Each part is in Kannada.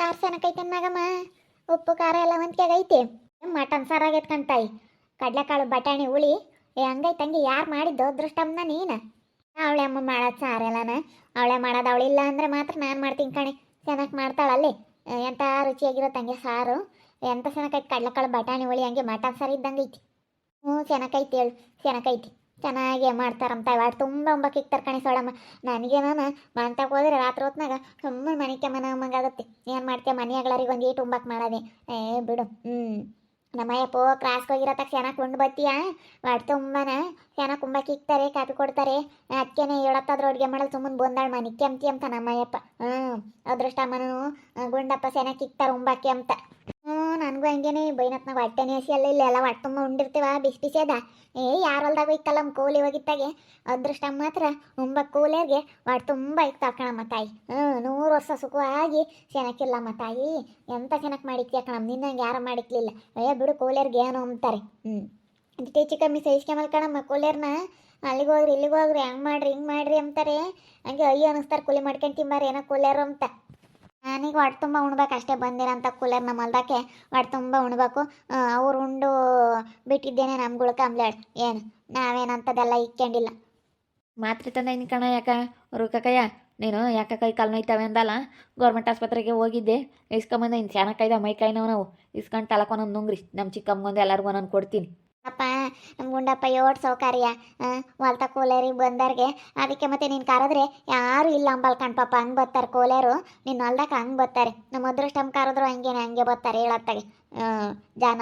ಸಾರು ಸನಕೈತೆ ಮಗಮ್ಮ? ಉಪ್ಪು, ಖಾರ ಎಲ್ಲ ಒಂದ್ಕೆಗೆ ಐತಿ. ಮಟನ್ ಸಾರು ಆಗೈತೆ ಕಣ್ತಾಯಿ ಕಡ್ಲೆಕಾಳು, ಬಟಾಣಿ, ಹುಳಿ. ಏ, ಹಂಗೈತೆ ಹಂಗೆ ಯಾರು ಮಾಡಿದ್ದು ಅದೃಷ್ಟಮ್ಮನ ನೀನು? ಅವಳೆ ಅಮ್ಮ ಮಾಡೋದು ಸಾರೆಲ್ಲನ ಅವಳೆ ಮಾಡೋದು ಅವಳಿಲ್ಲ ಅಂದರೆ ಮಾತ್ರ ನಾನು ಮಾಡ್ತೀನಿ ಕಣೆ. ಚೆನ್ನಾಗಿ ಮಾಡ್ತಾಳಲ್ಲಿ ಎಂಥ ರುಚಿಯಾಗಿರೋ ತಂಗೆ ಸಾರು? ಎಂಥ ಚೆನ್ನಾಗೈತೆ ಕಡ್ಲೆಕಾಳು, ಬಟಾಣಿ, ಹುಳಿ, ಹಂಗೆ ಮಟನ್ ಸಾರು ಇದ್ದಂಗೆ ಐತಿ. ಹ್ಞೂ ಚೆನ್ನಾಗೈತಿ ಹೇಳು. ಚೆನ್ನಾಗೈತಿ ಚೆನ್ನಾಗಿ ಮಾಡ್ತಾರಂತ. ಇವಾಗ ತುಂಬ ಒಂಬಕ್ಕೆ ಇಕ್ತಾರೆ ಕಣೆ ಸೊಳಮ್ಮ. ನನಗೆ ನಾನು ಮಂತಕ್ಕೆ ಹೋದ್ರೆ ರಾತ್ರಿ ಹೊತ್ನಾಗ ಸುಮ್ಮನೆ ಮನೆಗೆ ಮನ ಆಗುತ್ತೆ. ಏನು ಮಾಡ್ತೀಯ? ಮನೆಯಾಗ್ಲಾರಿಗೆ ಒಂದು ಏಟು ಉಂಬಕ್ಕೆ ಮಾಡೋದೆ. ಏ, ಬಿಡು. ಹ್ಞೂ ಕ್ರಾಸ್ಗೆ ಹೋಗಿರೋ ತಕ್ಷ ಚೆನ್ನಾಗಿ ಕೊಂಡು ಬತ್ತೀಯ ವಾಟ್ ತುಂಬನ ಚೆನ್ನಾಗಿ ಕುಂಬಕ್ಕೆ ಇಕ್ತಾರೆ, ಕಾಪಿ ಕೊಡ್ತಾರೆ. ಅದಕ್ಕೇನೆ ಹೇಳತ್ತಾದ್ರು ಅಡುಗೆ ಮಾಡಲು ಸುಮ್ಮನೆ ಬಂದಾಳ ಮನೆ. ಕೆಂಪ್ತಿ ಅಂತ ನಮ್ಮಯ್ಯಪ್ಪ. ಹ್ಞೂ ಅದೃಷ್ಟಮ್ಮನು ಗುಂಡಪ್ಪ ಚೆನ್ನಾಗಿ ಇಕ್ತಾರೆ ಉಂಬಕ್ಕೆ ಅಂತ. ಹ್ಞೂ ನನಗೂ ಹಂಗೇನೆ ಬೈನತ್ನ ಹೊಟ್ಟೆನೇ ಹಸಿ ಅಲ್ಲ ಇಲ್ಲ ಎಲ್ಲ ಹೊಟ್ಟೆ ತುಂಬ ಉಂಡಿರ್ತೀವ, ಬಿಸಿ ಬಿಸಿ ಅದ. ಏ ಯಾರ ಹೊಲ್ದಾಗ ಇಕ್ಕಲ್ಲ ಕೂಲಿ ಹೋಗಿತ್ತಾಗೆ? ಅದೃಷ್ಟ ಮಾತ್ರ ಉಂಬ ಕೂಲಿಯರ್ಗೆ ಹೊಟ್ಟೆ ತುಂಬ ಮ ತಾಯಿ. ಹ್ಞೂ ನೂರು ವರ್ಷ ಸುಖವಾಗಿ ಚೆನ್ನಾಗಿಲ್ಲಮ್ಮ ತಾಯಿ. ಎಂತ ಚೆನ್ನಾಗಿ ಮಾಡಿಕ್ತೀಯ ಕಣಮ್ಮ? ನಿನ್ನಂಗೆ ಯಾರು ಮಾಡಿಕ್ಲಿಲ್ಲ ಏ, ಬಿಡು ಕೂಲಿಯರ್ಗೆ ಏನೋ ಅಂತಾರೆ ಹ್ಞೂ ಟೀಚಿ ಕಮ್ಮಿ ಸಹಿಸ್ಕೊಂಬಲ್ ಕಣಮ್ಮ, ಕೂಲಿಯರ್ನ? ಅಲ್ಲಿಗೆ ಹೋಗ್ರಿ, ಇಲ್ಲಿಗೆ ಹೋಗ್ರಿ, ಹಂಗೆ ಮಾಡ್ರಿ, ಹಿಂಗೆ ಮಾಡ್ರಿ ಅಂತಾರೆ ಹಂಗೆ ಅಯ್ಯೋ ಅನ್ನಿಸ್ತಾರೆ, ಕೂಲಿ ಮಾಡ್ಕೊಂಡು ತಿಂಬಾರ, ಏನೋ ಕೂಲಿಯರು ಅಂತ ನನಗೆ ಹೊಟ್ಟೆ ತುಂಬ ಉಣ್ಬೇಕು ಅಷ್ಟೇ ಬಂದಿರೋಂಥ ಕೂಲರ್ ನಮ್ಮ ಹೊಲ್ದಕ್ಕೆ ಹೊಟ್ಟೆ ತುಂಬ ಉಣ್ಬೇಕು. ಅವ್ರು ಉಂಡು ಬಿಟ್ಟಿದ್ದೇನೆ ನಮ್ಗಳು ಕಂಬ್ಲೇಡ್ ಏನು? ನಾವೇನಂತದೆಲ್ಲ ಇಕ್ಕೊಂಡಿಲ್ಲ. ಮಾತ್ರೆ ತಂದೈನಿ ಕಣ ಯಾಕ? ರುಕಕಯ್ಯ ನೀನು ಯಾಕ ಕೈ ಕಾಲು ನೋಯ್ತಾವೆ ಅಂದಲ್ಲ? ಗೌರ್ಮೆಂಟ್ ಆಸ್ಪತ್ರೆಗೆ ಹೋಗಿದ್ದೆ. ಇಸ್ಕೊಂಬಂದೈನಿ ಚೆನ್ನಾಗೈದ ಮೈ ಕೈ ನೋವು. ನಾವು ಇಸ್ಕೊಂಡು ತಲಕ ಒಂದೊಂದು ನುಂಗ್ರಿ. ನಮ್ಮ ಚಿಕ್ಕಮ್ಮಂದು ಎಲ್ಲರಿಗೂ ಒಂದೊಂದು ಕೊಡ್ತೀನಿ. ಅಪ್ಪ ನಮ್ಮ ಗುಂಡಪ್ಪ ಯೋಟ್ ಸೌಕರ್ಯ ಹೊಲ್ತ ಕೋಲೇರಿಗೆ ಬಂದವ್ರಿಗೆ ಅದಕ್ಕೆ ಮತ್ತೆ ನೀನು ಕರೆದ್ರೆ ಯಾರು ಇಲ್ಲ ಅಂಬಲ್ ಕಣ್ಪಪ್ಪ ಹಂಗೆ ಬರ್ತಾರೆ ಕೋಲೇರು. ನಿನ್ನ ಹೊಲ್ದಾಗ ಹಂಗೆ ಬರ್ತಾರೆ ನಮ್ಮ ಅದೃಷ್ಟಮ್ ಕರೆದ್ರು ಹಂಗೇನೆ ಹಂಗೆ ಬರ್ತಾರೆ ಹೇಳತ್ತಾಗೆ ಜಾನ,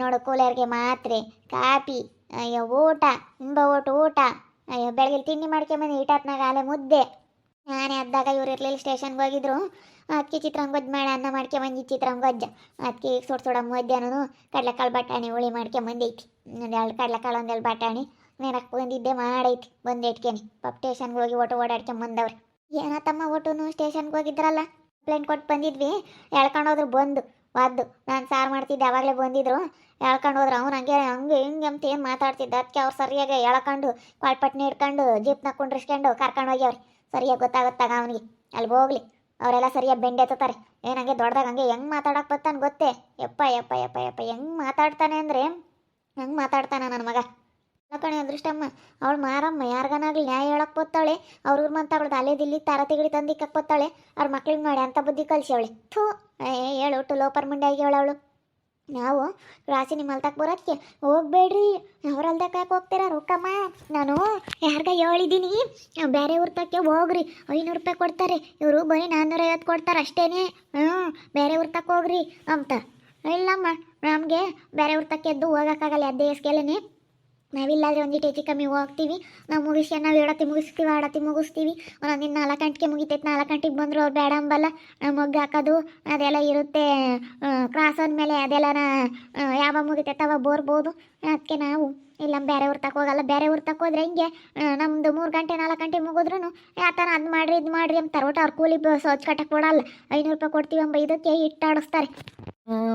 ನೋಡು ಕೋಲೇರಿಗೆ ಮಾತ್ರೆ, ಕಾಪಿ, ಅಯ್ಯೋ ಊಟ, ತುಂಬ ಊಟ ಊಟ. ಅಯ್ಯೋ ಬೆಳಗ್ಗೆ ತಿಂಡಿ ಮಾಡ್ಕೊಂಬಂದು ಈಟಾತ್ನಾಗ ಆಲೆ ಮುದ್ದೆ. ನಾನೇ ಅದ್ದಾಗ ಇವ್ರು ಇರ್ಲಿಲ್ಲ, ಸ್ಟೇಷನ್ಗೆ ಹೋಗಿದ್ರು. ಅದಕ್ಕೆ ಚಿತ್ರಾಂಗ ಗೊಜ್ಜು ಮಾಡಿ ಅನ್ನ ಮಾಡ್ಕೊಂಬಂದು ಚಿತ್ರಾಂಗ ಗೊಜ್ಜ ಅದಕ್ಕೆ ಈಗ ಸೊಡ್ ಸೊಡ ಮಧ್ಯಾಹ್ನ ಕಡ್ಲೆಕಾಳು ಬಟಾಣಿ ಹುಳಿ ಮಾಡ್ಕೊಂಬಂದೈತಿ. ಬಂದೈತಿ ಎರಡು ಕಡ್ಲೆಕಾಳು ಒಂದೆರಡು ಬಟಾಣಿ. ನೆನಕ್ಕೆ ಬಂದಿದ್ದೆ ಮಾಡೈತಿ, ಬಂದು ಇಟ್ಕೇನಿ. ಪಾಪ ಸ್ಟೇಷನ್ಗೆ ಹೋಗಿ ಬಂದವ್ರು. ಏನ ತಮ್ಮ ಓಟುನು ಸ್ಟೇಷನ್ಗೆ ಹೋಗಿದ್ರಲ್ಲ? ಕಂಪ್ಲೇಂಟ್ ಕೊಟ್ಟು ಬಂದಿದ್ವಿ. ಎಳ್ಕೊಂಡು ಹೋದ್ರು ಬಂದು ವಾದ್ದು ನಾನು ಸಾರು ಮಾಡ್ತಿದ್ದೆ, ಅವಾಗಲೇ ಬಂದಿದ್ರು. ಎಳ್ಕೊಂಡು ಹೋದ್ರು. ಅವ್ನು ಹಂಗೆ ಹಂಗೆ, ಹಿಂಗೆ ಅಂತ ಏನು ಮಾತಾಡ್ತಿದ್ದ. ಅದಕ್ಕೆ ಅವ್ರು ಸರಿಯಾಗಿ ಎಳ್ಕೊಂಡು ಪಾಳ್ಪಟ್ನೆ ಹಿಡ್ಕೊಂಡು, ಜೀಪ್ನ ಕುಂಡ್ರಿಸ್ಕೊಂಡು ಕರ್ಕೊಂಡು ಹೋಗ್ಯವ್ರಿ. ಸರಿಯಾಗಿ ಗೊತ್ತಾಗುತ್ತಾಗ ಅವನಿಗೆ. ಅಲ್ಲಿ ಹೋಗ್ಲಿ. ಅವರೆಲ್ಲ ಸರಿಯಾಗಿ ಬೆಂಡೆ ಎತ್ತತಾರೆ ಏನಂಗೆ ದೊಡ್ಡದಾಗ ಹಂಗೆ ಹೆಂಗೆ ಮಾತಾಡಕ್ಕೆ ಬರ್ತಾನೆ ಗೊತ್ತೇ? ಯಪ್ಪ ಯಪ್ಪ ಯಪ್ಪ ಯಪ್ಪ, ಹೆಂಗೆ ಮಾತಾಡ್ತಾನೆ ಅಂದರೆ? ಹೆಂಗೆ ಮಾತಾಡ್ತಾನೆ ನನ್ನ ಮಗ? ಕಣೆ, ಅದೃಷ್ಟಮ್ಮ, ಅವಳು ಮಾರಮ್ಮ, ಯಾರಿಗನಾಗ್ಲಿ ನ್ಯಾಯ ಹೇಳಕ್ ಬತ್ತಾಳೆ? ಅವ್ರ ಊರ್ ದಿಲ್ಲಿ ತಾರ ತಿಗಡಿ ತಂದಿಕ್ಕಕ್ಕೆ ಬತ್ತಾಳೆ? ಅವ್ರ ಮಕ್ಳಿಗೆ ಮಾಡಿ ಅಂತ ಬುದ್ಧಿ ಕಲ್ಸವಳೆ ಥೂ, ಏ, ಹೇಳು ಟು ಲೋಪರ್ ಮುಂಡೆ ಆಗಿ ಹೇಳವಳು ನಾವು ರಾಸಿ ನಿಮ್ಮ ಹೊಲ್ದಕ್ಕೆ ಬರೋದಕ್ಕೆ ಹೋಗ್ಬೇಡ್ರಿ. ಅವ್ರ ಯಾಕೆ ಹೋಗ್ತೀರಾ ರೊಕ್ಕಮ್ಮ ನಾನು ಯಾರ್ಗ ಹೇಳಿದ್ದೀನಿ ಬೇರೆ ಊರ ತಕ್ಕೆ ಹೋಗ್ರಿ. ಐನೂರು ರೂಪಾಯಿ ಕೊಡ್ತಾರೆ. ಇವರು ಬರೀ ನಾನ್ನೂರೈವತ್ತು ಕೊಡ್ತಾರೆ ಅಷ್ಟೇನೆ. ಹ್ಞೂ ಬೇರೆ ಊರ ಹೋಗ್ರಿ ಅಂತ. ಇಲ್ಲಮ್ಮ, ನಮಗೆ ಬೇರೆ ಊರ್ತಕ್ಕೆ ಎದ್ದು ಹೋಗೋಕ್ಕಾಗಲ್ಲ ಅದೇ ಎಸ್ಕೆಲೇ ನಾವಿಲ್ಲಾದ್ರೆ ಒಂದಿಟ್ಟು ಹೆಚ್ಚು ಕಮ್ಮಿ ಹೋಗ್ತೀವಿ. ನಾವು ಮುಗಿಸಿ ನಾವು ಎರಡತ್ತಿ ಮುಗಿಸ್ತೀವಿ ಆಡತಿ ಮುಗಿಸ್ತೀವಿ. ಒಂದೊಂದಿನ ನಾಲ್ಕು ಗಂಟೆಗೆ ಮುಗಿತೈತೆ, ನಾಲ್ಕು ಗಂಟೆಗೆ ಬಂದರು ಅವ್ರು ಬೇಡ ಅಂಬಲ್ಲ. ಮೊಗ್ಗು ಹಾಕೋದು, ಅದೆಲ್ಲ ಇರುತ್ತೆ ಕ್ರಾಸ್ ಆದಮೇಲೆ ಅದೆಲ್ಲ ಯಾವಾಗ ಮುಗಿತೈತೆ ಅವಾಗ ಬೋರ್ಬೋದು. ಅದಕ್ಕೆ ನಾವು ಇಲ್ಲ ಬೇರೆ ಊರು ಹೋಗಲ್ಲ. ಬೇರೆ ಊರು ಹೋದ್ರೆ ಹಿಂಗೆ ನಮ್ಮದು ಮೂರು ಗಂಟೆ, ನಾಲ್ಕು ಗಂಟೆ ಮುಗಿದ್ರು ಯಾವ ಥರ ಅದು ಮಾಡ್ರಿ, ಇದು ಮಾಡ್ರಿ ಅಂತಾರೆ ಒಟ್ಟು ಅವ್ರು ಕೂಲಿ ಸೋಚ್ ಕಟ್ಟಕ್ಕೆ ಕೊಡಲ್ಲ. ಐನೂರು ರೂಪಾಯಿ ಕೊಡ್ತೀವಿ ಅಂಬ, ಇದಕ್ಕೆ ಇಟ್ಟಾಡಿಸ್ತಾರೆ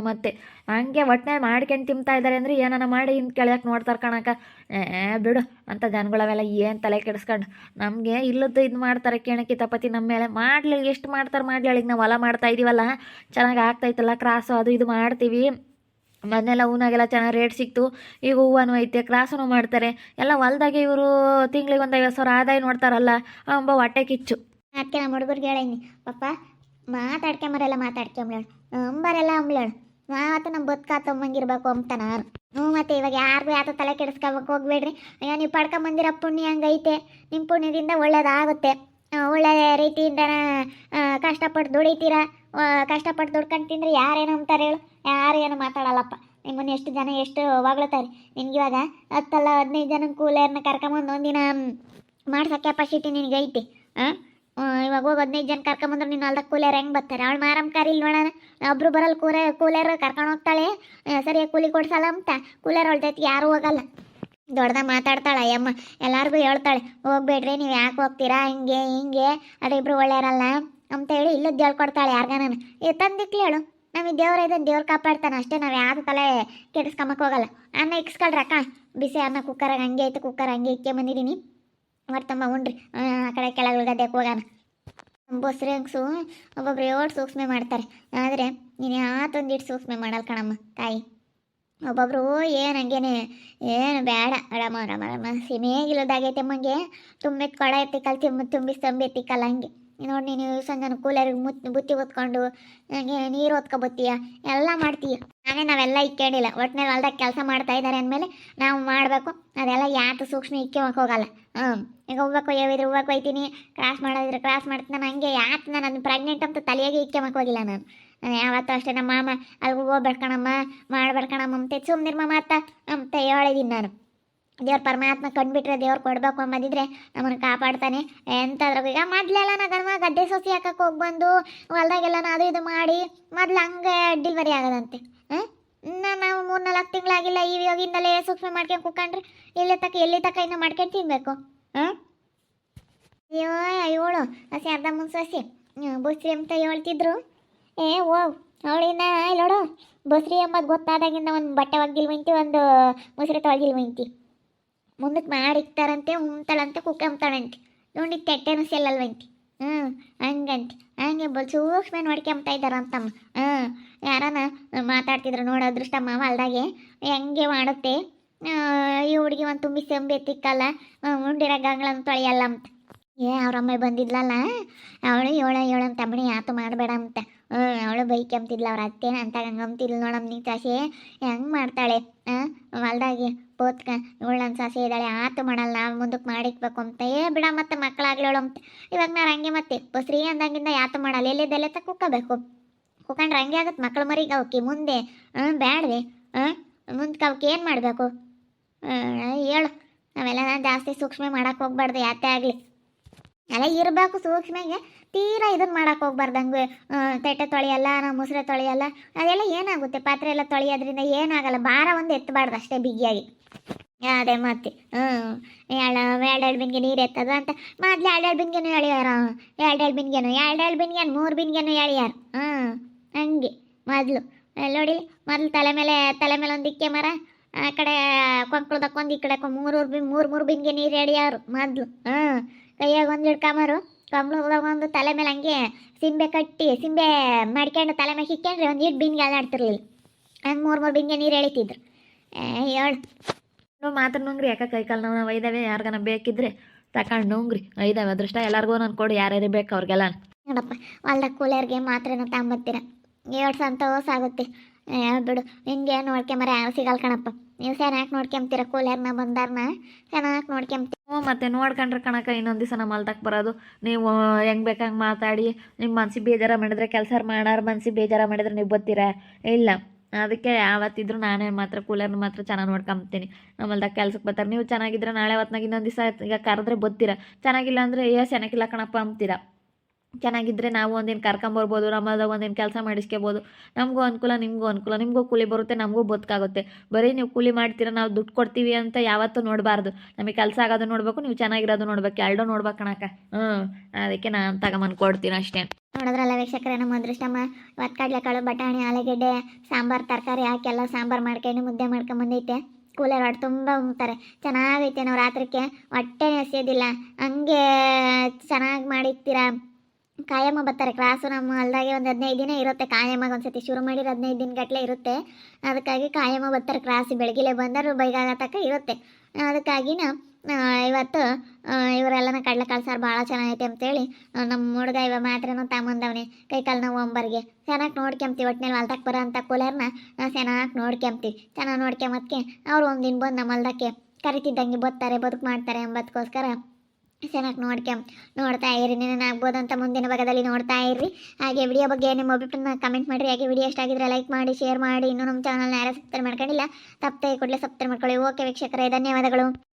ಮತ್ತೆ. ಹಂಗೆ ಒಟ್ಟನೆ ಮಾಡ್ಕೊಂಡು ತಿಂತಾ ಇದ್ದಾರೆ ಅಂದರೆ ಏನಾನ ಮಾಡಿ ಹಿಂದೆ ಕೆಳಕ್ಕೆ ನೋಡ್ತಾರೆ ಕಣಕ ಏ ಬಿಡು. ಅಂತ ಜನಗಳವೆಲ್ಲ ಏನು ತಲೆ ಕೆಡಿಸ್ಕೊಂಡು. ನಮಗೆ ಇಲ್ಲದ್ದು ಇದು ಮಾಡ್ತಾರೆ ಕೇಣಕಿ ತಪತಿ ನಮ್ಮ ಮೇಲೆ. ಮಾಡ್ಲಿ, ಎಷ್ಟು ಮಾಡ್ತಾರೆ ಮಾಡ್ಲಿ ನಾವು ಹೊಲ ಮಾಡ್ತಾ ಇದೀವಲ್ಲ. ಚೆನ್ನಾಗಿ ಆಗ್ತೈತಲ್ಲ ಕ್ರಾಸು, ಅದು ಇದು ಮಾಡ್ತೀವಿ. ಮೊದಲೆಲ್ಲ ಹೂನಾಗೆಲ್ಲ ಚೆನ್ನಾಗಿ ರೇಟ್ ಸಿಕ್ತು. ಈಗ ಹೂವನು ಐತೆ ಕ್ರಾಸೂ ಮಾಡ್ತಾರೆ. ಎಲ್ಲ ಹೊಲ್ದಾಗೆ ಇವರು ತಿಂಗಳಿಗೆ ಒಂದು ಐವತ್ತು ಸಾವಿರ ಆದಾಯ ನೋಡ್ತಾರಲ್ಲ ಅಂಬ ಹೊಟ್ಟೆ ಕಿಚ್ಚು. ಅದಕ್ಕೆ ನಮ್ಮ ಹುಡುಗರಿಗೆ ಹೇಳೀನಿ, ಪಪ್ಪ ಮಾತಾಡ್ಕೊಂಬರೆಲ್ಲ ಮಾತಾಡ್ಕೊಂಬ್ಳೇಳು ಅಂಬರೆಲ್ಲ ಅಂಬ್ಳೇಳು ಮಾತು ನಮ್ಮ ಅಂತ ನಾನು. ಹ್ಞೂ ಮತ್ತೆ ಇವಾಗ ಯಾರಿಗೂ ಯಾತ ತಲೆ ಕೆಡಿಸ್ಕೊಬೇಕು ಹೋಗ್ಬೇಡ್ರಿ. ಅಯ್ಯೋ, ನೀವು ಪಡ್ಕೊಂಬಂದಿರೋ ಪುಣ್ಯ ಹಂಗೈತೆ. ನಿಮ್ಮ ಪುಣ್ಯದಿಂದ ಒಳ್ಳೇದಾಗುತ್ತೆ. ಒಳ್ಳೆ ರೀತಿಯಿಂದ ಕಷ್ಟಪಟ್ಟು ದುಡಿತೀರ? ಕಷ್ಟಪಟ್ಟು ದುಡ್ಕೊಂಡು ತಿಂದ್ರೆ ಯಾರೇನು ಅಂತಾರೆ ಹೇಳು? ಯಾರು ಏನು ಮಾತಾಡಲ್ಲಪ್ಪ. ನಿಮ್ಮನ್ನು ಎಷ್ಟು ಜನ ಎಷ್ಟು ಹೊಗಳ್ತಾರೆ. ಇವಾಗ ಹತ್ತಲ್ಲ ಹದಿನೈದು ಜನ ಕೂಲರ್ನ ಕರ್ಕೊಂಬಂದು ಒಂದಿನ ಮಾಡ್ಸೋ ಕೆಪಾಸಿಟಿ ನಿನಗೈತಿ ಹಾಂ ಇವಾಗ ಹೋಗಿ ಹದಿನೈದು ಜನ ಕರ್ಕೊಂಬಂದ್ರೆ ನೀನು ಅಲ್ದಾಗ ಕೂಲಿಯರ್ ಹೆಂಗೆ ಬರ್ತಾರೆ? ಅವಳು ಮಾರಮ್ಮ ಕರಿಲ್ ನೋಡೋಣ. ಒಬ್ರು ಬರಲ್ಲ ಕೂರ ಕೂಲಿಯರ್ ಕರ್ಕೊಂಡು ಹೋಗ್ತಾಳೆ. ಸರಿ ಸರಿಯಾಗಿ ಕೂಲಿ ಕೊಡ್ಸಲ್ಲ ಅಂತ. ಕೂಲಿಯರ್ ಹೊಳ್ತೈತಿ ಯಾರು ಹೋಗಲ್ಲ. ದೊಡ್ಡದ ಮಾತಾಡ್ತಾಳೆ ಅಯ್ಯಮ್ಮ. ಎಲ್ಲರಿಗೂ ಹೇಳ್ತಾಳೆ. ಹೋಗ್ಬೇಡ್ರಿ, ನೀವು ಯಾಕೆ ಹೋಗ್ತೀರಾ? ಹಿಂಗೆ ಹಿಂಗೆ. ಅದು ಇಬ್ರು ಒಳ್ಳೆಯರಲ್ಲ ಅಂತ ಹೇಳಿ ಇಲ್ಲದ್ದು ಹೇಳ್ಕೊಡ್ತಾಳೆ ಯಾರ್ಗಾನ ಏ, ತಂದಿಕ್ಲಿ ಹೇಳು. ನಮಗೆ ದೇವ್ರ ಇದನ್ನು ದೇವ್ರು ಕಾಪಾಡ್ತಾನೆ. ಅಷ್ಟೇ ನಾವು ಯಾವ್ದು ತಲೆ ಕೆಡಿಸ್ಕೊಂಬಕ್ಕೆ ಹೋಗಲ್ಲ. ಅನ್ನ ಇಕ್ಸ್ಕೊಳ್ರಕ್ಕ ಬಿಸಿ ಅನ್ನ ಕುಕ್ಕರಾಗ ಹಂಗೆ ಐತೆ ಕುಕ್ಕರ್ ಹಂಗೆ ಇಕ್ಕೆ ಬಂದಿದ್ದೀನಿ ಹೊರ್ತಮ್ಮ ಉಂಡ್ರಿ. ಆ ಕಡೆ ಕೆಳಗೆ ಗದ್ದೆಗೆ ಹೋಗೋಣ ಬಸ್ರಿ ಹಂಗ್ಸು ಒಬ್ಬೊಬ್ರು ಏಳು ಸೂಕ್ಷ್ಮೆ ಮಾಡ್ತಾರೆ. ಆದರೆ, ನೀನು ಯಾತೊಂದಿಟ್ಟು ಸೂಕ್ಷ್ಮೆ ಮಾಡಲ್ಲ ಕಣಮ್ಮ, ತಾಯಿ? ಒಬ್ಬೊಬ್ರು, ಏನು ಹಂಗೇನೆ, ಏನು ಬೇಡ ರಮ ರಮ ರಮ ಸಿಮೇಗಿಲ್ಲದಾಗೈತೆ ಅಮ್ಮಂಗೆ. ತುಂಬಿದ ಕೊಡ ಎತ್ತಿಕಲ್ ತಿಮ್ಮ ತುಂಬಿಸಿ ತಂಬಿ ಹಂಗೆ. ನೋಡಿ, ನೀನು ಸಂಜೆ ಕೂಲರಿಗೆ ಮುತ್, ಬುತ್ತಿ ಹೊತ್ಕೊಂಡು ನನಗೆ ನೀರು ಹೊತ್ಕೊಬತ್ತೀಯ ಎಲ್ಲ ಮಾಡ್ತೀಯ ನಾನೇ ನಾವೆಲ್ಲ ಇಕ್ಕೇಳಿಲ್ಲ ಒಟ್ಟಿನಲ್ಲಿ ಹೊಲ್ದಾಗ ಕೆಲಸ ಮಾಡ್ತಾ ಇದ್ದಾರೆ ಅಂದಮೇಲೆ ನಾವು ಮಾಡಬೇಕು. ಅದೆಲ್ಲ ಯಾತು ಸೂಕ್ಷ್ಮ ಇಕ್ಕೋಕೆ ಹೋಗಲ್ಲ. ಹ್ಞೂ ಈಗ ಹೂವಕ್ಕೆ ಯಾವಿದ್ರೆ ಹೂವಕ್ಕೆ ಒಯ್ತೀನಿ ಕ್ರಾಸ್ ಮಾಡೋದಿದ್ರೆ ಕ್ರಾಸ್ ಮಾಡ್ತೀನಿ. ನಾನು ಹಂಗೆ ಯಾತು ನಾನು ಪ್ರೆಗ್ನೆಂಟ್ ಅಂತ ತಲೆಯಾಗೆ ಇಕ್ಕೆ ಹೋಗಿಲ್ಲ ನಾನು. ನಾನು ಯಾವತ್ತೂ ಅಷ್ಟೇ, ನಮ್ಮ ಮಾಮ ಅಲ್ಲಿಗೆ ಹೋಗ್ಬೇಡ್ಕಣಮ್ಮ ಮಾಡ್ಬೇಡ್ಕಣಮ್ಮ ಅಂತ. ಸುಮ್ಮನಿರ್ಮ ಮಾತ, ಅಂತ ಹೇಳಿದ್ದೀನಿ ನಾನು. ದೇವ್ರ ಪರಮಾತ್ಮ ಕಂಡ್ಬಿಟ್ರೆ ದೇವ್ರು ಕೊಡ್ಬೇಕು ಅಂಬದಿದ್ರೆ ನಮ್ಮನ್ನು ಕಾಪಾಡ್ತಾನೆ. ಎಂತಾದ್ರೂ ಈಗ ಮೊದ್ಲೆಲ್ಲ ಗನ್ಮ ಗದ್ದೆ ಸೊಸಿ ಹಾಕಕ್ಕೆ ಹೋಗ್ಬಂದು ಹೊಲ್ದಾಗೆಲ್ಲ ಅದು ಇದು ಮಾಡಿ ಮೊದ್ಲು ಹಂಗೆ ಡಿಲ್ವರಿ ಆಗದಂತೆ. ಹಾಂ? ನಾವು ಮೂರು ನಾಲ್ಕು ತಿಂಗಳಾಗಿಲ್ಲ ಇವಾಗಿಂದಲೇ ಸೂಕ್ಷ್ಮ ಮಾಡ್ಕೊಂಡು ಕುಕ್ಕಂಡ್ರೆ ಇಲ್ಲಿ ತಕ್ಕ ಎಲ್ಲಿ ತಕ್ಕ ಇನ್ನು ಮಾಡ್ಕೊಂಡು ತಿನ್ನಬೇಕು ಹಾಂ? ಅಯ್ಯೋ ಅಯ್ಯೋಳು ಹಸಿ ಅರ್ಧ ಮುನ್ ಹಸಿ ಬಸ್ರಿ ಅಂತ ಹೇಳ್ತಿದ್ರು? ಏ ಓ ಅವಳಿನ ಇಲ್ಲೋಡು. ಬಸ್ರಿ ಎಂಬುದು ಗೊತ್ತಾದಾಗಿಂದ ಒಂದು ಬಟ್ಟೆ ಒಗ್ಗಿಲ್ವಂತಿ ಒಂದು ತೊಳಗಿಲ್ ತೊಳಗಿಲ್ವಂತಿ ಮುಂದಕ್ಕೆ ಮಾಡಿಕ್ತಾರಂತೆ ಉಮ್ತಾಳಂತೆ ಕುಕ್ಕಂತಾಳಂತೆ ನೋಡಿ ತೆಟ್ಟೆನೂ ಸೆಲ್ಲಲ್ವಂತೆ ಹ್ಞೂ ಹಂಗಂತೆ. ಹಂಗೆ ಬಲ್ ಸೂಕ್ಷ್ಮ ನೋಡ್ಕೊಂಬ್ತಾ ಇದ್ದಾರಂತಮ್ಮ ಹ್ಞೂ ಯಾರನ ಮಾತಾಡ್ತಿದ್ರು ನೋಡು ಅದೃಷ್ಟಮ್ಮ ಹೊಲ್ದಾಗೆ ಹೆಂಗೆ ಮಾಡುತ್ತೆ? ಈ ಹುಡುಗಿ ಒಂದು ತುಂಬಿ ಸೆಂಬೆ ತಿಕ್ಕಲ್ಲ ಉಂಡಿರೋ ಗಂಗಳನ್ನ ತೊಳೆಯಲ್ಲ ಅಂತ. ಏ ಅವ್ರಮ್ಮ ಬಂದಿದ್ಲಲ್ಲ? ಅವಳು ಏಳ ಏಳು ಅಂತ ಬಣಿ ಯಾತು ಮಾಡಬೇಡ ಅಂತ. ಹ್ಞೂ ಅವಳು ಬೈಕಂತಿದ್ಲ ಅವ್ರ ಅತ್ತೇನ ಅಂತ ಹಂಗಂತಿಲ್ಲ ನೋಡಮ್ಮ ನೀ ತಾಸೆ ಹೆಂಗೆ ಮಾಡ್ತಾಳೆ? ಹಾಂ ಹೊಲ್ದಾಗೆ ಪೋತ್ಕ ನನ್ನ ಸಾಸಿ ಇದ್ದಾಳೆ, ಆತು ಮಾಡಲ್ಲ ಮುಂದಕ್ಕೆ ಮಾಡಿಕ್ಬೇಕು ಅಂತ. ಏ, ಬಿಡ ಮತ್ತೆ ಮಕ್ಕಳಾಗ್ಲೇಳು ಅಂತ. ಇವಾಗ ನಾನು ಹಂಗೆ ಮತ್ತೆ, ಬಸ್ರಿ ಅಂದಂಗಿಂದ ಯಾತು ಮಾಡಲ್ಲ, ಎಲ್ಲಿದ್ದೆಲ್ಲ ತ ಕುಕ್ಕಬೇಕು. ಕುಕ್ಕಂಡ್ರೆ ಹಂಗೆ ಆಗುತ್ತೆ ಮಕ್ಳು ಮರಿಗೆ ಅವಕ್ಕೆ ಮುಂದೆ. ಹಾಂ ಬ್ಯಾಡ್ರಿ ಹಾಂ ಮುಂದಕ್ಕೆ ಅವಕ್ಕೆ ಏನು ಮಾಡಬೇಕು? ಹೇಳು. ನಾವೆಲ್ಲ ಜಾಸ್ತಿ ಸೂಕ್ಷ್ಮೆ ಮಾಡಕ್ಕೆ ಹೋಗ್ಬಾರ್ದು, ಯಾತೆ ಆಗಲಿ. ಅಲ್ಲ ಇರಬೇಕು ಸೂಕ್ಷ್ಮಗೆ. ತೀರಾ ಇದನ್ನ ಮಾಡೋಕೆ ಹೋಗ್ಬಾರ್ದಂಗೆ ತಟ್ಟೆ ತೊಳೆಯಲ್ಲ ನಾವು ಮುಸ್ರೆ ತೊಳೆಯಲ್ಲ ಅದೆಲ್ಲ ಏನಾಗುತ್ತೆ? ಪಾತ್ರೆ ಎಲ್ಲ ತೊಳೆಯೋದ್ರಿಂದ ಏನಾಗಲ್ಲ, ಭಾರ ಒಂದು ಎತ್ತಬಾರ್ದು ಅಷ್ಟೇ ಬಿಗಿಯಾಗಿ. ಅದೇ ಮತ್ತೆ ಹ್ಞೂ ಎರಡೆರಡು ಬಿನ್ಗೆ ನೀರು ಎತ್ತದ ಅಂತ, ಮೊದ್ಲು ಎರಡೆರಡು ಬಿನ್ಗೆನು ಎಳಿಯಾರ? ಎರಡೆರಡು ಬಿನ್ಗೆನು ಎರಡೆರಡು ಬಿನ್ಗೆನು ಮೂರು ಬಿನ್ಗೆನು ಎಳಿಯಾರ? ಹ್ಞೂ ಹಂಗೆ, ಮೊದಲು. ನೋಡಿ ಮೊದಲು ತಲೆ ಮೇಲೆ ತಲೆ ಮೇಲೆ ಒಂದು ಇಕ್ಕೆ ಮರ, ಆ ಕಡೆ ಕೊಂಕ್ಳದಕ್ಕೊಂದು ಈ ಕಡೆ ಮೂರು ಬಿ, ಮೂರು ಮೂರು ಬಿನ್ಗೆ ನೀರು ಎಳಿಯಾರು ಮೊದಲು ಹ್ಞೂ ಕೈಯಾಗ ಒಂದು ಹಿಡ್ಕೊಂಬರು ಕಂಬಳದಾಗ ಒಂದು ತಲೆ ಮೇಲೆ ಹಂಗೆ ಸಿಂಬೆ ಕಟ್ಟಿ ಸಿಂಬೆ ಮಾಡ್ಕೊಂಡು ತಲೆ ಮೇಲೆ ಹಿಕ್ಕೊಂಡ್ರೆ ಒಂದು ಇಟ್ಟು ಬಿನ್ಗೆ ಅಲ್ಲಾಡ್ತಿರ್ಲಿಲ್ಲ ಹಂಗೆ ಮೂರು ಮೂರು ಬಿನ್ಗೆ ನೀರು ಎಳಿತಿದ್ರು. ಹೇಳು ನಾವು ಮಾತ್ರ ನುಂಗ್ರಿ ಯಾಕೆ ಕೈಕಾಲು ನಾವು ಒಯ್ದಾವೆ ಯಾರಿಗಾನ ಬೇಕಿದ್ರೆ ತಗೊಂಡು ನುಂಗ್ರಿ. ಒಯ್ದಾವೆ ಅದೃಷ್ಟ ಎಲ್ಲರಿಗೂ ನಾನು ಕೊಡು ಯಾರ್ಯಾರು ಬೇಕು ಅವ್ರಿಗೆಲ್ಲ. ನೋಡಪ್ಪ ಹೊಲ್ದಾಗ ಕೂಲರ್ಗೆ ಮಾತ್ರೆನ ತಗೊಂಬತ್ತೀರ ಏಳು ಸಂತೋಷ ಆಗುತ್ತೆ ಏ, ಬಿಡು ನಿನ್ಗೆ ನೋಡ್ಕೊಂಬರ ಯಾರು ಸಿಗಲ್ಲ ಕಣಪ್ಪ. ನೀವು ಚೆನ್ನಾಗಿ ನೋಡ್ಕೊಂತೀರ ಕೋಲಾರ್ನ, ಬಂದಾರನ ಚೆನ್ನಾಗಿ ನೋಡ್ಕೊಂತೀವಿ ಹ್ಞೂ, ಮತ್ತೆ ನೋಡ್ಕೊಂಡ್ರೆ ಕಣಕ ಇನ್ನೊಂದು ದಿವಸ ನಮ್ಮ ಬರೋದು. ನೀವು ಹೆಂಗೆ ಬೇಕಂಗೆ ಮಾತಾಡಿ. ನಿಮ್ಮ ಮನ್ಸಿಗೆ ಬೇಜಾರ ಮಾಡಿದ್ರೆ ಕೆಲಸ ಮಾಡಾರ, ಮನ್ಸಿಗೆ ಬೇಜಾರ ಮಾಡಿದ್ರೆ ನೀವು ಬತ್ತೀರಾ ಇಲ್ಲ. ಅದಕ್ಕೆ ಯಾವತ್ತಿದ್ರು ನಾನೇ ಮಾತ್ರ ಕೂಲರ್ನ ಮಾತ್ರ ಚೆನ್ನಾಗಿ ನೋಡ್ಕೊಂಬ್ತೀನಿ. ನಮ್ಮ ಹೊಲ್ದಾಗ ಕೆಲ್ಸಕ್ಕೆ ಬರ್ತಾರೆ. ನೀವು ಚೆನ್ನಾಗಿದ್ರೆ ನಾಳೆ ಹೊತ್ನಾಗ ಇನ್ನೊಂದು ದಿವಸ ಈಗ ಕರೆದ್ರೆ ಬತ್ತೀರ ಚೆನ್ನಾಗಿಲ್ಲ ಅಂದರೆ, ಏ ಸೆನಕಿಲ್ಲ ಕಣಪ್ಪ ಅಂತೀರಾ ಚೆನ್ನಾಗಿದ್ರೆ ನಾವು ಒಂದಿನ ಕರ್ಕೊಂಬರ್ಬೋದು ನಮ್ಮದಾಗ ಒಂದಿನ ಕೆಲಸ ಮಾಡಿಸ್ಕೋಬೋದು. ನಮಗೂ ಅನುಕೂಲ, ನಿಮಗೂ ಅನುಕೂಲ. ನಿಮಗೂ ಕೂಲಿ ಬರುತ್ತೆ, ನಮಗೂ ಬದುಕಾಗುತ್ತೆ. ಬರೀ ನೀವು ಕೂಲಿ ಮಾಡ್ತೀರಾ, ನಾವು ದುಡ್ಡು ಕೊಡ್ತೀವಿ ಅಂತ ಯಾವತ್ತೂ ನೋಡಬಾರ್ದು. ನಮಗೆ ಕೆಲಸ ಆಗೋದು ನೋಡಬೇಕು, ನೀವು ಚೆನ್ನಾಗಿರೋದು ನೋಡ್ಬೇಕು. ಎರಡೂ ನೋಡ್ಬೇಕು ಕಣಕ್ಕ. ಹ್ಞೂ ಅದಕ್ಕೆ ನಾನು ತಗೊಂಬಂದು ಕೊಡ್ತೀನಿ ಅಷ್ಟೇ. ನೋಡಿದ್ರಲ್ಲ ವೀಕ್ಷಕರೇ, ನಮ್ಮ ಅದೃಷ್ಟಮ್ಮ ಇವತ್ತು ಕಡಲೆಕಾಳು ಬಟಾಣಿ, ಆಲೂಗೆಡ್ಡೆ, ಸಾಂಬಾರು, ತರಕಾರಿ, ಹಾಕಿ ಸಾಂಬಾರು ಮಾಡ್ಕೊಂಡು ಮುದ್ದೆ ಮಾಡ್ಕೊಂಬಂದೈತೆ ಕೂಲರ್ ಹೊಟ್ಟೆ ತುಂಬ ಉಣ್ತಾರೆ ಚೆನ್ನಾಗೈತೆ ನಾವು ರಾತ್ರಿಗೆ ಹೊಟ್ಟೆ ಹಸಿಯೋದಿಲ್ಲ. ಹಂಗೆ ಚೆನ್ನಾಗಿ ಮಾಡಿರ್ತೀರಾ? ಕಾಯಮ್ಮ ಬರ್ತಾರೆ. ಕ್ಲಾಸು ನಮ್ಮ ಹೊಲ್ದಾಗೆ ಒಂದು ಹದಿನೈದು ದಿನ ಇರುತ್ತೆ. ಕಾಯಮ್ಮಗೆ ಒಂದ್ಸತಿ ಶುರು ಮಾಡಿದ್ರೆ ಹದಿನೈದು ದಿನ ಗಟ್ಟಲೆ ಇರುತ್ತೆ. ಅದಕ್ಕಾಗಿ ಕಾಯಮ್ಮ ಬರ್ತಾರೆ ಕ್ಲಾಸಿಗೆ. ಬೆಳಗಿಲೆ ಬಂದರು ಬೈಗಾಗ ತಕ್ಕ ಇರುತ್ತೆ. ಅದಕ್ಕಾಗಿನ ಇವತ್ತು ಇವರೆಲ್ಲನ ಕಡಲೆಕಾಳು ಸಾರು ಭಾಳ ಚೆನ್ನಾಗೈತೆ ಅಂತೇಳಿ ನಮ್ಮ ಹುಡುಗ ಇವ ಮಾತ್ರನೂ ತಗೊಂಬಂದವನೆ ಕೈ ಕಾಲು ನಾವು ಒಂಬರ್ಗೆ ಚೆನ್ನಾಗಿ ನೋಡ್ಕೊಂತೀವಿ ಒಟ್ಟಿನಲ್ಲಿ ಹೊಲ್ದಕ್ಕೆ ಬರೋ ಅಂಥ ಕೂಲರ್ನ ಚೆನ್ನಾಗಿ ನೋಡ್ಕೊಂತೀವಿ ಚೆನ್ನಾಗಿ ನೋಡ್ಕೊಂಬದಕ್ಕೆ ಅವ್ರು ಒಂದು ದಿನ ಬಂದು ನಮ್ಮ ಹೊಲ್ದಕ್ಕೆ ಕರಿತಿದ್ದಂಗೆ ಬತ್ತಾರೆ, ಬದುಕು ಮಾಡ್ತಾರೆ ಎಂಬದಕ್ಕೋಸ್ಕರ ಚೆನ್ನಾಗಿ ನೋಡ್ಕೊಂಬ ನೋಡ್ತಾ ಇರಿ. ಆಗ್ಬೋದು ಅಂತ ಮುಂದಿನ ಭಾಗದಲ್ಲಿ ನೋಡ್ತಾ ಇರ್ರಿ ಹಾಗೆ ವಿಡಿಯೋ ಬಗ್ಗೆ ನಿಮ್ಮ ಅಭಿಪ್ರಾಯ ಕಮೆಂಟ್ ಮಾಡಿರಿ. ಹಾಗೆ ವಿಡಿಯೋ ಇಷ್ಟ ಆಗಿದ್ರೆ ಲೈಕ್ ಮಾಡಿ ಶೇರ್ ಮಾಡಿ. ಇನ್ನೂ ನಮ್ಮ ಚಾನಲ್ನ ಯಾರು ಸಬ್ಸ್ಕ್ರೈಬ್ ಮಾಡ್ಕೊಂಡಿಲ್ಲ, ತಪ್ಪದೆ ಕೂಡಲೇ ಸಬ್ಸ್ಕ್ರೈಬ್ ಮಾಡ್ಕೊಳ್ಳಿ. ಓಕೆ ವೀಕ್ಷಕರೇ, ಧನ್ಯವಾದಗಳು.